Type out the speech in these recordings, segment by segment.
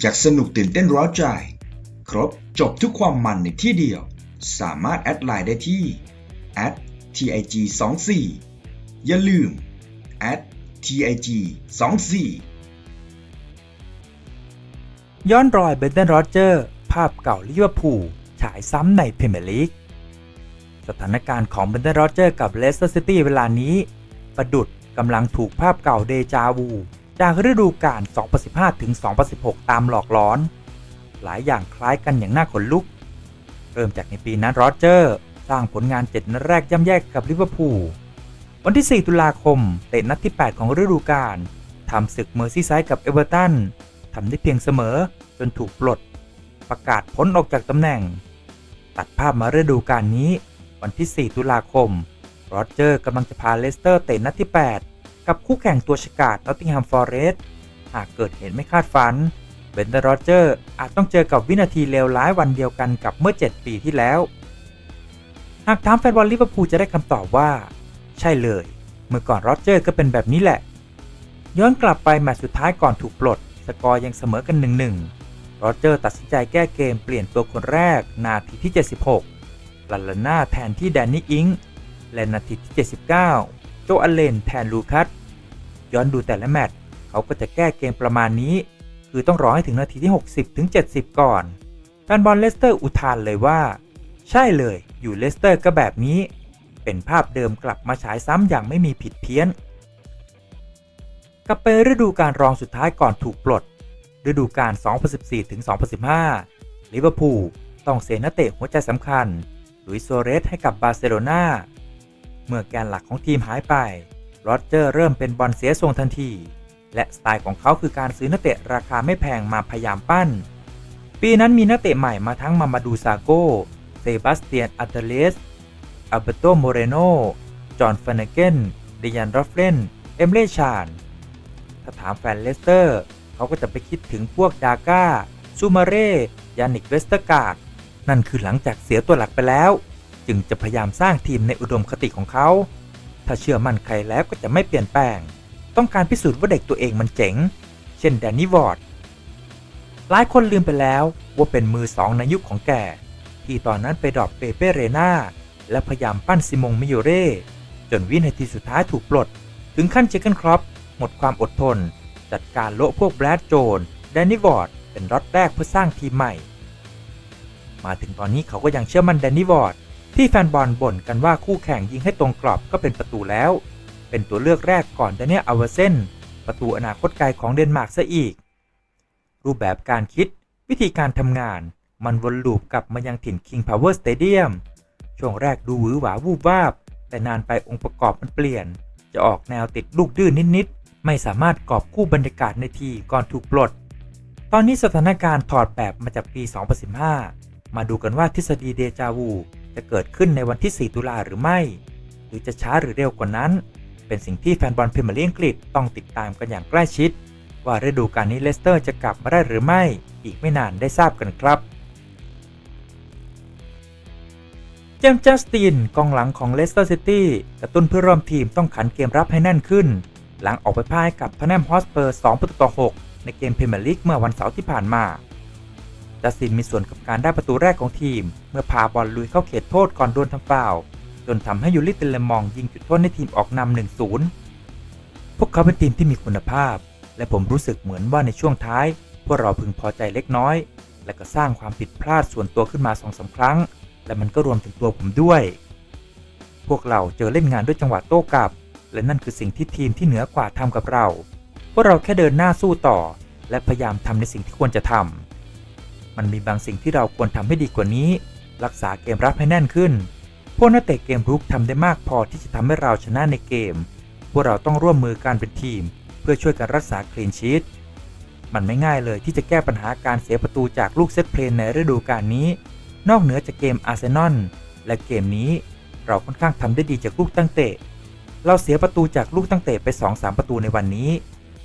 อยากสนุกตื่นเต้นร้าวใจ ครบจบทุกความมันในที่เดียว สามารถแอดไลน์ได้ที่ @tig 2 4อย่าลืม @tig 2 4ย้อนรอยเบนเดนโรเจอร์ภาพเก่าลิเวอร์พูลฉายซ้ำในพรีเมียร์ลีกสถานการณ์ของเบนเดนโรเจอร์กับเลสเตอร์ซิตี้เวลานี้ ประดุดกำลังถูกภาพเก่าเดจาวู จากฤดูกาล 2015 ถึง 2016 ตามหลอกล้อน หลายอย่างคล้ายกันอย่างน่าขนลุก เริ่มจากในปีนั้นโรเจอร์ สร้างผลงาน 7 นัดแรกย่ำแย่กับลิเวอร์พูล วันที่ 4 ตุลาคม เตะนัดที่ 8 ของฤดูกาลทำศึกเมอร์ซี่ไซด์กับเอเวอร์ตันทำได้เพียงเสมอจนถูกปลด ประกาศพ้นออกจากตำแหน่ง ตัดภาพมาฤดูกาลนี้ วันที่ 4 ตุลาคมโรเจอร์กำลังจะพาเลสเตอร์เตะนัดที่ 8 กับคู่แข่งตัวฉกาจนอตติงแฮมฟอเรสต์หากเกิดเหตุไม่คาดฝันเบนเดอร์โรเจอร์อาจต้องเจอกับวินาทีเลวร้ายวันเดียวกันกับเมื่อ 7 ปีที่แล้ว หากถามแฟนบอลลิเวอร์พูลจะได้คำตอบว่า ใช่เลย เมื่อก่อนโรเจอร์ก็เป็นแบบนี้แหละ ย้อนกลับไปแมตช์สุดท้ายก่อนถูกปลด สกอร์ยังเสมอกัน1-1โรเจอร์ตัดสินใจแก้เกมเปลี่ยนตัวคนแรก นาทีที่ 76ลัลลาน่าแทนที่แดนนี่อิงและนาทีที่ 79 โจอเลนแทนลูคัส ย้อนดูแต่ละแมตช์เขาก็จะแก้เกมประมาณนี้ คือต้องรอให้ถึงนาทีที่ 60ถึง70 ก่อนแฟนบอลเลสเตอร์อุทานเลยว่า ใช่เลยอยู่เลสเตอร์ก็แบบนี้ เป็นภาพเดิมกลับมาฉายซ้ำอย่างไม่มีผิดเพี้ยนกลับไปฤดูการรองสุดท้ายก่อนถูกปลด ฤดูกาล2014ถึง2015 ลิเวอร์พูลต้องเสียนักเตะหัวใจสำคัญลุยส์โซเรสให้กับบาร์เซโลนาเมื่อแกนหลักของทีมหายไป โรเจอร์เริ่มเป็นบอลเสียทรงทันที และสไตล์ของเขาคือการซื้อนักเตะราคาไม่แพงมาพยายามปั้น ปีนั้นมีนักเตะใหม่มาทั้งมามาดูซาโกเซบาสเตียนอัตเลสอัลเบโตโมเรโน จอห์นฟานเกนเดียันรอฟเลน เอมเล่ชาน ถ้าถามแฟนเลสเตอร์ เขาก็จะไปคิดถึงพวกดาก้า ซูมาเร่ ยานิกเวสเตอร์การ์ด นั่นคือหลังจากเสียตัวหลักไปแล้ว จึงจะพยายามสร้างทีมในอุดมคติของเขา ถ้าเชื่อมั่นใครแล้วก็จะไม่เปลี่ยนแปลง ต้องการพิสูจน์ว่าเด็กตัวเองมันเจ๋ง เช่นแดนนี่วอร์ดหลายคนลืมไปแล้วว่าเป็นมือสองในยุคของแก ที่ตอนนั้นไปดรอปเปเปเรนาและพยายามปั้นซิมงมิโยเร่จนวินาทีสุดท้ายถูกปลด ถึงขั้นเจคเกนครอปหมดความอดทน จัดการโละพวกแบรดโจนแดนนี่วอร์ดเป็นรอดแรกเพื่อสร้างทีมใหม่ มาถึงตอนนี้เขาก็ยังเชื่อมั่นแดนนี่วอร์ด ที่แฟนบอลบ่นกันว่าคู่แข่งยิงให้ตรงกรอบก็เป็นประตูแล้ว เป็นตัวเลือกแรกก่อนดเนียอเวเซนประตูอนาคตไกลของเดนมาร์กซะอีก รูปแบบการคิดวิธีการทำงานมันวนลูปกลับมายังถิ่น King Power Stadium ช่วงแรกดูหวือหวาวูบวาบ แต่นานไปองค์ประกอบมันเปลี่ยน จะออกแนวติดลูกดื้อนนิดๆ ไม่สามารถกอบกู้บรรยากาศในทีก่อนถูกปลด ตอนนี้สถานการณ์ถอดแบบมาจากปี 2015 มาดูกันว่าทฤษฎีเดจาวู จะเกิดขึ้นในวันที่ 4 ตุลาหรือไม่ หรือจะช้าหรือเร็วกว่านั้น เป็นสิ่งที่แฟนบอลพรีเมียร์ลีกอังกฤษต้องติดตามกันอย่างใกล้ชิด ว่าฤดูกาลนี้เลสเตอร์จะกลับมาได้หรือไม่ อีกไม่นานได้ทราบกันครับเจมส์จัสตินกองหลังของเลสเตอร์ซิตี้กระตุ้นเพื่อร่วมทีมต้องขันเกมรับให้แน่นขึ้น หลังออกไปพ่ายกับทนแนมฮอสเปอร์ 2 ประตูต่อ 6 ในเกมพรีเมียร์ลีกเมื่อวันเสาร์ที่ผ่านมา จัสตินมีส่วนกับการได้ประตูแรกของทีม เมื่อพาบอลลุยเข้าเขตโทษก่อนโดนทำฟาวจนทำให้ยูริเตเลมองยิงจุดโทษในทีมออกนำ1-0 พวกเขาเป็นทีมที่มีคุณภาพ และผมรู้สึกเหมือนว่าในช่วงท้าย พวกเราพึงพอใจเล็กน้อย และก็สร้างความผิดพลาดส่วนตัวขึ้นมาสองสาครั้ง และมันก็รวมถึงตัวผมด้วย พวกเราเจอเล่นงานด้วยจังหวะโต้กลับ และนั่นคือสิ่งที่ทีมที่เหนือกว่าทำกับเรา พวกเราแค่เดินหน้าสู้ต่อ และพยายามทำในสิ่งที่ควรจะทำ มันมีบางสิ่งที่เราควรทำให้ดีกว่านี้ รักษาเกมรับให้แน่นขึ้น พวกนักเตะเกมรุกทำได้มากพอที่จะทำให้เราชนะในเกม พวกเราต้องร่วมมือกันเป็นทีม เพื่อช่วยกันรักษาคลีนชีตมันไม่ง่ายเลยที่จะแก้ปัญหาการเสียประตูจากลูกเซตเพลนในฤดูกาลนี้ นอกเหนือจากเกมอาร์เซนอลและเกมนี้เราค่อนข้างทำได้ดีจากลูกตั้งเตะ เราเสียประตูจากลูกตั้งเตะไป 2-3 ประตูในวันนี้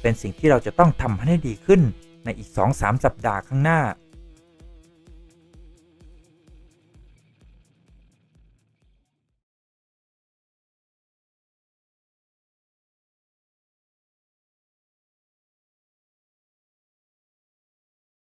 เป็นสิ่งที่เราจะต้องทำให้ดีขึ้นในอีก 2-3 สัปดาห์ข้างหน้า